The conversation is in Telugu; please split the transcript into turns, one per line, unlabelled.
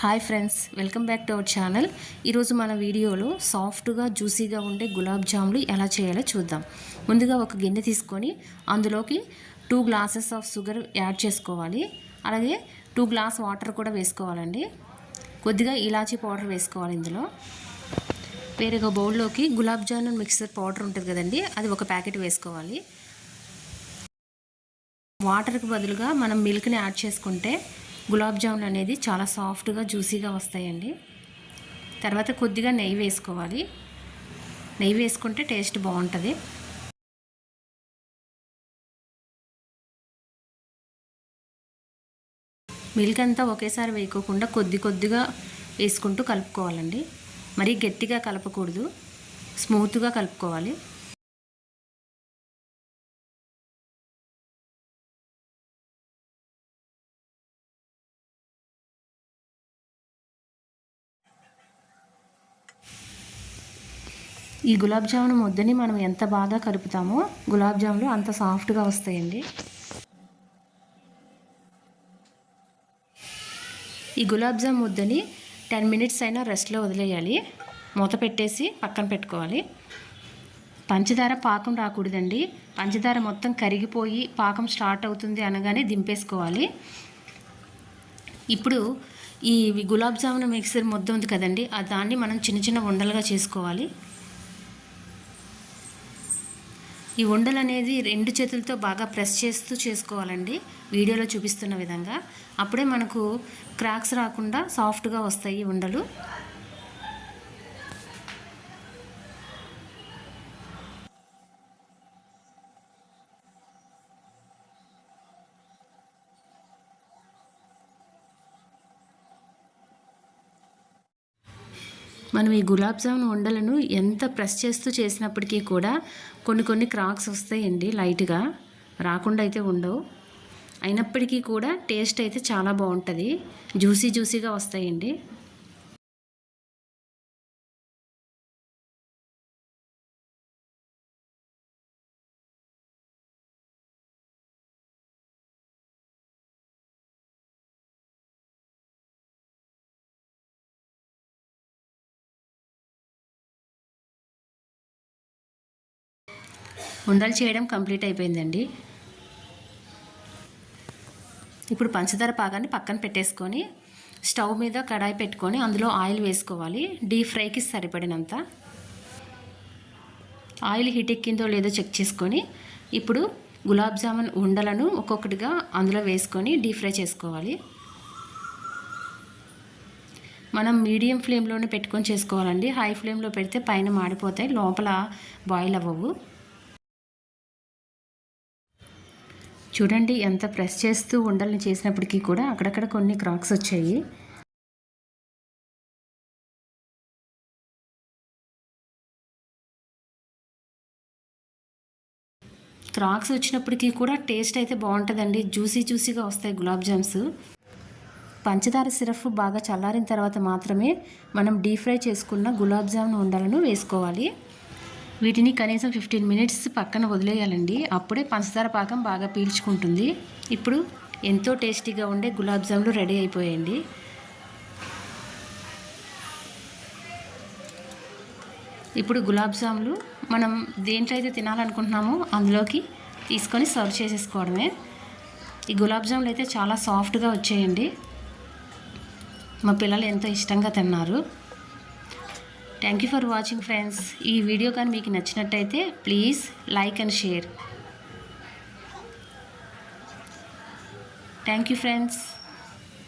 Hi friends welcome back to our channel. ఈరోజు మన వీడియోలో సాఫ్ట్గా జ్యూసీగా ఉండే గులాబ్ జాములు ఎలా చేయాలో చూద్దాం. ముందుగా ఒక గిన్నె తీసుకొని అందులోకి two glasses of sugar add చేసుకోవాలి. అలాగే టూ గ్లాస్ వాటర్ కూడా వేసుకోవాలండి. కొద్దిగా ఇలాచీ పౌడర్ వేసుకోవాలి ఇందులో. వేరొక బౌల్లోకి గులాబ్ జామున్ మిక్సర్ పౌడర్ ఉంటుంది కదండి అది ఒక ప్యాకెట్ వేసుకోవాలి. వాటర్కి బదులుగా మనం మిల్క్ని యాడ్ చేసుకుంటే గులాబ్ జామున్ అనేది చాలా సాఫ్ట్గా జ్యూసీగా వస్తాయండి. తర్వాత కొద్దిగా నెయ్యి వేసుకోవాలి. నెయ్యి వేసుకుంటే టేస్ట్ బాగుంటుంది. మిల్క్ అంతా ఒకేసారి వేయకోకుండా కొద్ది కొద్దిగా వేసుకుంటూ కలుపుకోవాలండి. మరీ గట్టిగా కలపకూడదు. స్మూత్గా కలుపుకోవాలి. ఈ గులాబ్ జామున్ ముద్దని మనం ఎంత బాగా కలుపుతామో గులాబ్ జాములు అంత సాఫ్ట్గా వస్తాయండి. ఈ గులాబ్ జామ్ ముద్దని టెన్ మినిట్స్ అయినా రెస్ట్లో వదిలేయాలి. మూత పెట్టేసి పక్కన పెట్టుకోవాలి. పంచదార పాకం రాకూడదండి. పంచదార మొత్తం కరిగిపోయి పాకం స్టార్ట్ అవుతుంది అనగానే దింపేసుకోవాలి. ఇప్పుడు ఈ గులాబ్ జామున్ మిక్సర్ ముద్ద ఉంది కదండి దాన్ని మనం చిన్న చిన్న ఉండలుగా చేసుకోవాలి. ఈ ఉండలు అనేది రెండు చేతులతో బాగా ప్రెస్ చేస్తూ చేసుకోవాలండి. వీడియోలో చూపిస్తున్న విధంగా. అప్పుడే మనకు క్రాక్స్ రాకుండా సాఫ్ట్గా వస్తాయి ఉండలు. మనం ఈ గులాబ్ జామున్ ఉండలను ఎంత ప్రెస్ చేస్తూ చేసినప్పటికీ కూడా కొన్ని కొన్ని క్రాక్స్ వస్తాయండి లైట్గా. రాకుండా అయితే ఉండవు. అయినప్పటికీ కూడా టేస్ట్ అయితే చాలా బాగుంటుంది. జ్యూసీ జ్యూసీగా వస్తాయండి. ఉండలు చేయడం కంప్లీట్ అయిపోయిందండి. ఇప్పుడు పంచదార పాకాన్ని పక్కన పెట్టేసుకొని స్టవ్ మీద కడాయి పెట్టుకొని అందులో ఆయిల్ వేసుకోవాలి. డీప్ ఫ్రైకి సరిపడినంత. ఆయిల్ హీట్ ఎక్కిందో లేదో చెక్ చేసుకొని ఇప్పుడు గులాబ్ జామున్ ఉండలను ఒక్కొక్కటిగా అందులో వేసుకొని డీప్ ఫ్రై చేసుకోవాలి. మనం మీడియం ఫ్లేమ్లోనే పెట్టుకొని చేసుకోవాలండి. హై ఫ్లేమ్లో పెడితే పైన మాడిపోతాయి లోపల బాయిల్ అవ్వవు. చూడండి ఎంత ప్రెస్ చేస్తూ ఉండల్ని చేసినప్పటికీ కూడా అక్కడక్కడ కొన్ని క్రాక్స్ వచ్చాయి. క్రాక్స్ వచ్చినప్పటికీ కూడా టేస్ట్ అయితే బాగుంటుందండి. జ్యూసీ జ్యూసీగా వస్తాయి గులాబ్ జామ్స్. పంచదార సిరప్ బాగా చల్లారిన తర్వాత మాత్రమే మనం డీప్ ఫ్రై చేసుకున్న గులాబ్ జామ్ ఉండాలను వేసుకోవాలి. వీటిని కనీసం ఫిఫ్టీన్ మినిట్స్ పక్కన వదిలేయాలండి. అప్పుడే పంచదార పాకం బాగా పీల్చుకుంటుంది. ఇప్పుడు ఎంతో టేస్టీగా ఉండే గులాబ్ జాములు రెడీ అయిపోయాయండి. ఇప్పుడు గులాబ్ జాములు మనం దేంట్లో అయితే తినాలనుకుంటున్నామో అందులోకి తీసుకొని సర్వ్ చేసేసుకోవడమే. ఈ గులాబ్ జాములు అయితే చాలా సాఫ్ట్గా వచ్చాయండి. మా పిల్లలు ఎంతో ఇష్టంగా తిన్నారు. Thank you for watching friends ఈ వీడియో కానీ మీకు నచ్చినట్టయితే please like and share thank you friends